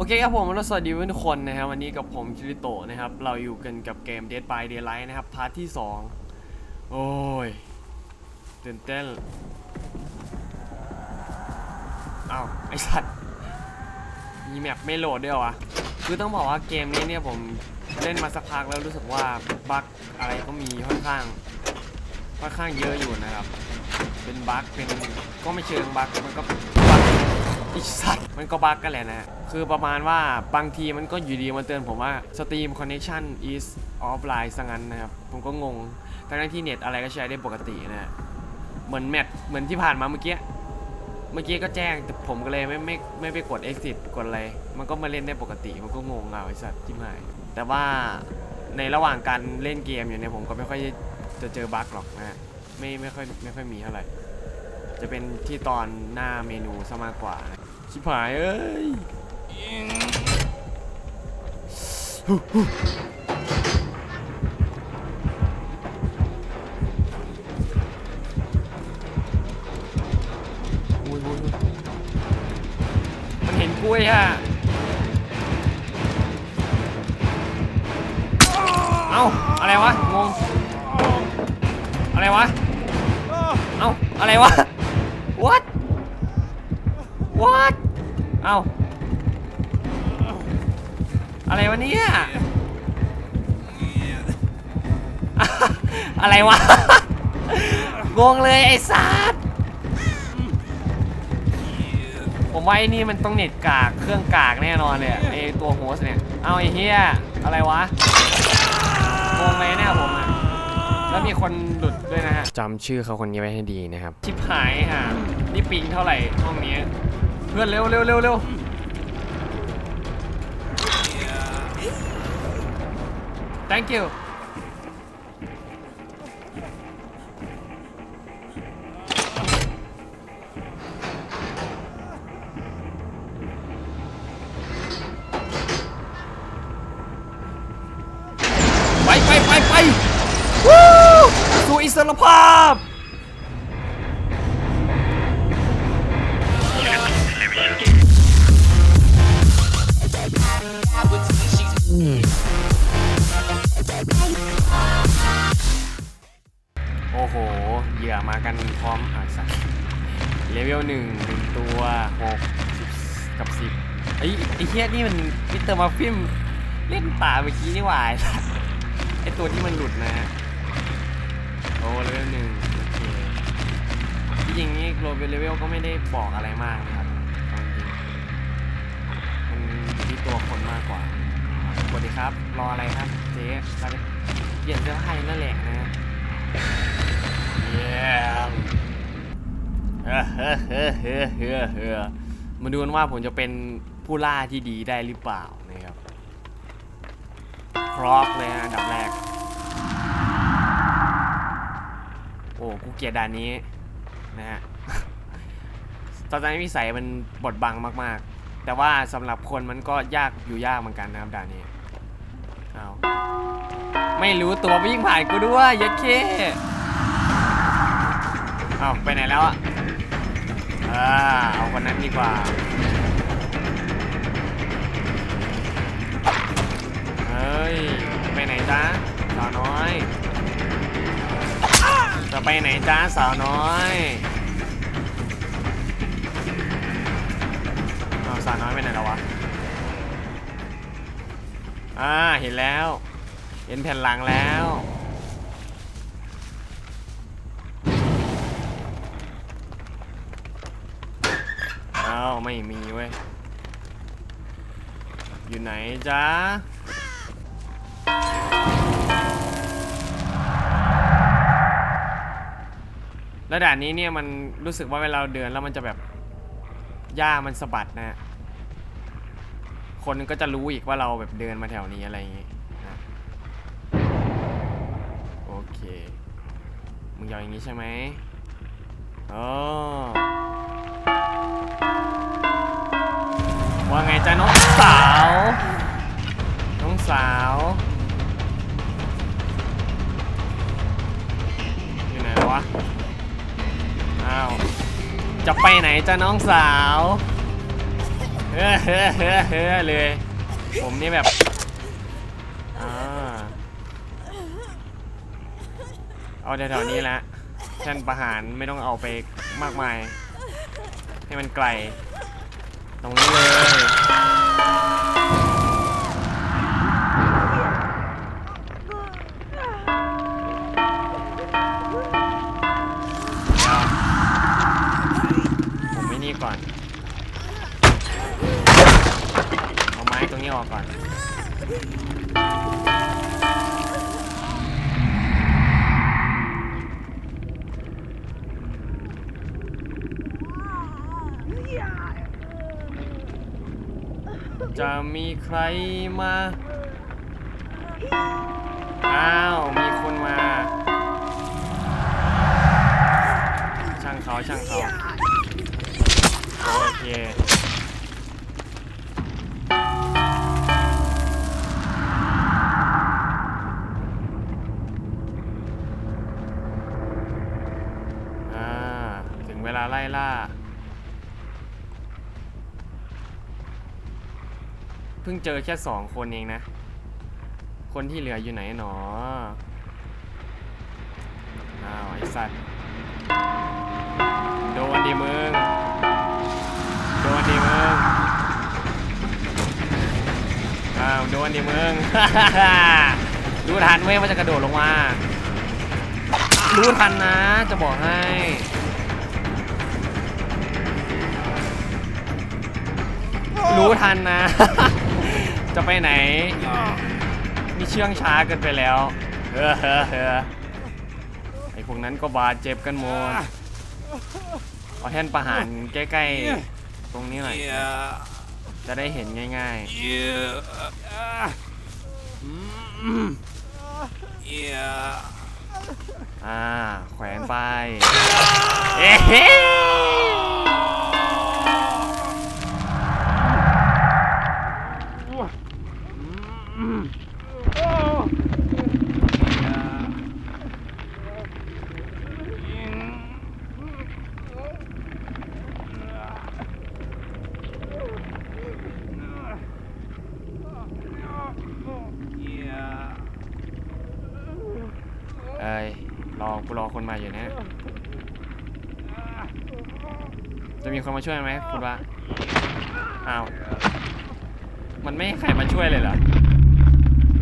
โอเคครับผมแล้วสวัสดีทุกคนนะครับวันนี้กับผมคิริโตะนะครับ เราอยู่กันกับเกม Dead by Daylight นะครับ พาร์ทที่ 2 โอ้ยตื่นเต้นอ้าวไอสัตว์มีแมปไม่โหลดด้วยเหรอวะคือต้องบอกว่าเกมนี้เนี่ยผมเล่นมาสักพักแล้วรู้สึกว่าบั๊กอะไรก็มีค่อนข้างค่อนข้างเยอะอยู่นะครับ เป็นบั๊กเป็นก็ไม่เชิงบั๊กมันก็ อีสัตว์มันก็บั๊กกันแหละนะ คือประมาณว่าบางทีมันก็อยู่ดีมาเตือนผมว่า Steam connection is offline ซะงั้นนะครับ ผมก็งง ทั้งที่เน็ตอะไรก็ใช้ได้ปกตินะฮะเหมือนแมทเหมือนที่ผ่านมาเมื่อกี้ เมื่อกี้ก็แจ้งแต่ผมก็เลยไม่ไม่ไม่ไปกด exit กดอะไร มันก็มาเล่นได้ปกติ มันก็งงเอาไอ้สัตว์ที่หาย แต่ว่าในระหว่างการเล่นเกมอยู่เนี่ยผมก็ไม่ค่อยจะเจอบั๊กหรอกนะฮะไม่ไม่ค่อยไม่ค่อยมีเท่าไหร่จะเป็นที่ตอนหน้าเมนูซะมากกว่านะ ชิบหายเอ้ยอุ้ยอุ้ยมันเห็นกล้วยอะเอ้า อะไรวะ งง อะไรวะ เอ้า อะไรวะ what what เอ้าอะไรวะเนี่ย อะไรวะ งงเลยไอ้สัสผมว่าไอ้นี่มันต้องเน็ตกาก เครื่องกากแน่นอนเลยอะไอ้ตัวโฮสเนี่ย เอาไอ้เฮียอะไรวะ งงเลยเนี่ยผมอะแล้วมีคนหลุดด้วยนะฮะจำชื่อเขาคนนี้ไว้ให้ดีนะครับ ชิบหายฮะนี่ปิงเท่าไหร่ห้องนี้ เพื่อนเร็วเร็วเร็วเร็ว thank you ไปไปไปไปวู้สู่อิสรภาพ เลเวลหนึ่งหนึ่งตัวหกสิบกับสิบไอ้ไอ้เฮียนี่มันมิสเตอร์มาฟิมเล่นป่าเมื่อกี้นี่หว่าไอ้สัสไอ้ตัวที่มันหลุดนะฮะโอ้เลเวลหนึ่งโอเคที่จริงนี่โกลบเลเวลก็ไม่ได้บอกอะไรมากนะครับเอาจริงมันอยู่ที่ตัวคนมากกว่าสวัสดีครับ รออะไรครับเจ๊เราจะเปลี่ยนเสื้อผ้านั่นแหละนะฮะเยี่ยม มาดูกันว่าผมจะเป็นผู้ล่าที่ดีได้หรือเปล่านะครับครอกเลยนะอันดับแรก โอ้กูเกียดด่านนี้นะฮะตอนนี้วิสัยมันบดบังมาก ๆ แต่ว่าสำหรับคนมันก็ยากอยู่ยากเหมือนกันนะครับด่านนี้เอาไม่รู้ตัววิ่งผ่านกูด้วยยัดเคเอาไปไหนแล้วอะ อ่าเอาคนนั้นดีกว่าเฮ้ยไปไหนจ๊ะสาวน้อยจะไปไหนจ๊ะสาวน้อยเอาสาวน้อยไปไหนแล้ววะอ่าเห็นแล้ว เห็นแผ่นหลังแล้วาวไม่มีเว้ย อยู่ไหนจ๊ะแล้วด่านนี้เนี่ยมันรู้สึกว่าเวลาเดินแล้วมันจะแบบหญ้ามันสะบัดนะ คนก็จะรู้อีกว่าเราแบบเดินมาแถวนี้อะไรอย่างงี้นะโอเค มึงยาวอย่างนี้ใช่ไหมอ๋อ ว่าไงจ๊ะน้องสาว น้องสาว อยู่ไหนวะ อ้าว จะไปไหนจ๊ะน้องสาวเฮ้เฮ้เฮ้เฮ้เลย ผมนี่แบบอ่าเอาแถวๆนี้แหละแท่นประหารไม่ต้องเอาไปมากมาย ให้มันไกล ตรงนี้เลย จะมีใครมา อ้าว มีคนมา ช่างเขาช่างเขา โอเค พิ่งเจอแค่สองคนเองนะ คนที่เหลืออยู่ไหนหนอ อ้าวไอ้สัตว์ โดนดิมึง โดนดิมึง อ้าวโดนดิมึงรู้ทันเว้ยว่าจะกระโดดลงมา รู้ทันนะ จะบอกให้รู้ทันนะ จะไปไหนนี่เชื่องช้าเกินไปแล้ว เฮ้อเฮ้อเฮ้อไอพวกนั้นก็บาดเจ็บกันหมดเอาแท่นประหารใกล้ๆ ตรงนี้หน่อย จะได้เห็นง่ายๆ อ่า แขวนไป เอ๊ะเอ้ย รอ กูรอ คนมาอยู่นะจะมีคนมาช่วยไหมคุณว่าอ้าวมันไม่ให้ใครมาช่วยเลยเหรอ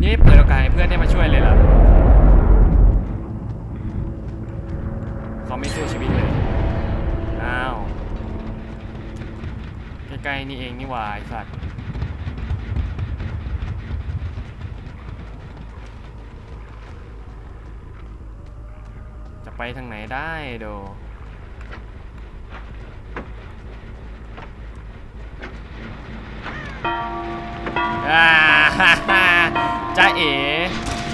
นี่เปิดโอกาสให้เพื่อนได้มาช่วยเลยเหรอเขาไม่สู้ชีวิตเลย อ้าว ใกล้ๆนี่เองนี่หว่าไอ้สัตว์ จะไปทางไหนได้โดจ้าเอ๋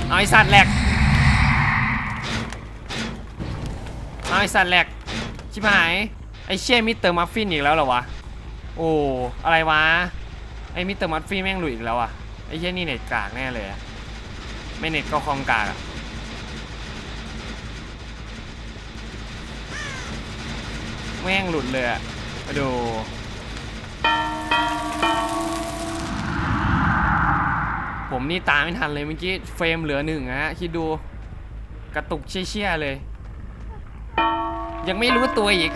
เอาไอสัตว์แหลกเอาไอสัตว์แหลก ชิบหาย ไอเชี่ยมิสเตอร์มัฟฟินอีกแล้วเหรอวะ โอ้ อะไรวะ ไอมิสเตอร์มัฟฟินแม่งหลุดอีกแล้วอะไอเชี่ยนี่เน็ตกากแน่เลยอะไม่เน็ตก็คอมกากอะ แม่งหลุดเลยอะมาดูผมนี่ตามไม่ทันเลยเมื่อกี้เฟรมเหลือหนึ่งอะฮะคิดดูกระตุกเชี่ยๆเลย ยังไม่รู้ตัวอีก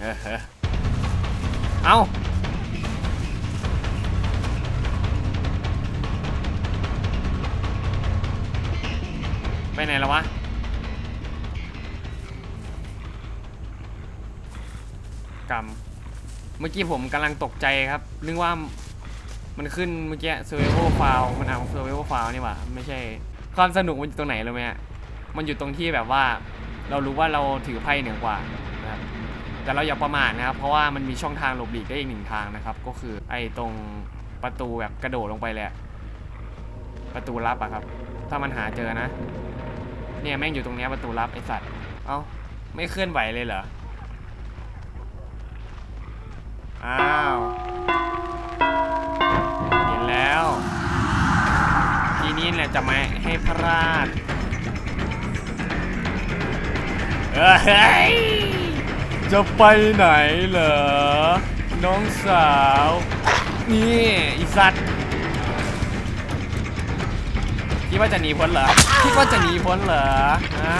เออเออเอา ไปไหนแล้ววะกรรมเมื่อกี้ผมกำลังตกใจครับ นึกว่ามันขึ้นเมื่อกี้ survival file มันเอา survival file นี่หว่า ไม่ใช่ ความสนุกมันอยู่ตรงไหนรู้ไหมฮะ มันอยู่ตรงที่แบบว่า เรารู้ว่าเราถือไพ่เหนือกว่านะครับ แต่เราอย่าประมาทนะครับ เพราะว่ามันมีช่องทางหลบหลีกได้อีกหนึ่งทางนะครับ ก็คือไอ้ตรงประตูแบบกระโดดลงไปเลย ประตูลับอะครับ ถ้ามันหาเจอนะ เนี่ยแม่งอยู่ตรงเนี้ยประตูลับไอสัตว์ เอ้าไม่เคลื่อนไหวเลยเหรอ อ้าวเห็นแล้ว ทีนี้แหละจะไม่ให้พลาดเอเอ้ยจะไปไหนเหรอ น้องสาว นี่อีสัตว์ คิดว่าจะหนีพ้นเหรอ คิดว่าจะหนีพ้นเหรอฮะ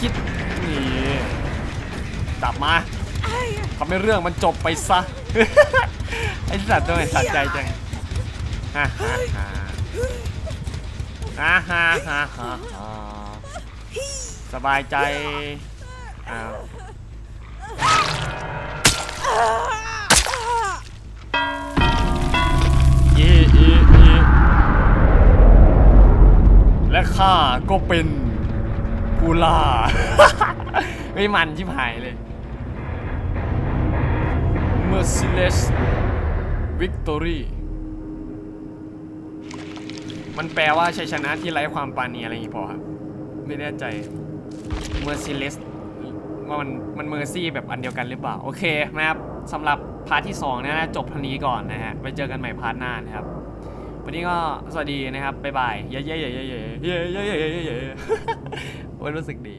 คิดหนีจับมาทำให้เรื่องมันจบไปซะ ไอ้สัตว์ตัวไหนสัตใจจังฮ่ฮ่ฮ่าฮ่าฮ่าฮ่าสบายใจอ้าว ข้าก็เป็นกูล่า ไม่มันชิบหายเลย Merciless Victory มันแปลว่าชัยชนะที่ไร้ความปราณีอะไรอย่างงี้พอครับ ไม่แน่ใจ Merciless ว่ามันมันเมอร์ซี่แบบอันเดียวกันหรือเปล่า โอเคนะครับสำหรับพาร์ทที่2เนี่ยนะจบเท่านี้ก่อนนะฮะ ไว้เจอกันใหม่พาร์ทหน้านะครับ วันนี้ก็สวัสดีนะครับบ๊ายบายเย้เย้เย้เย้เย้เย้เย้เย้เย้เย้โอ้ยรู้สึกดี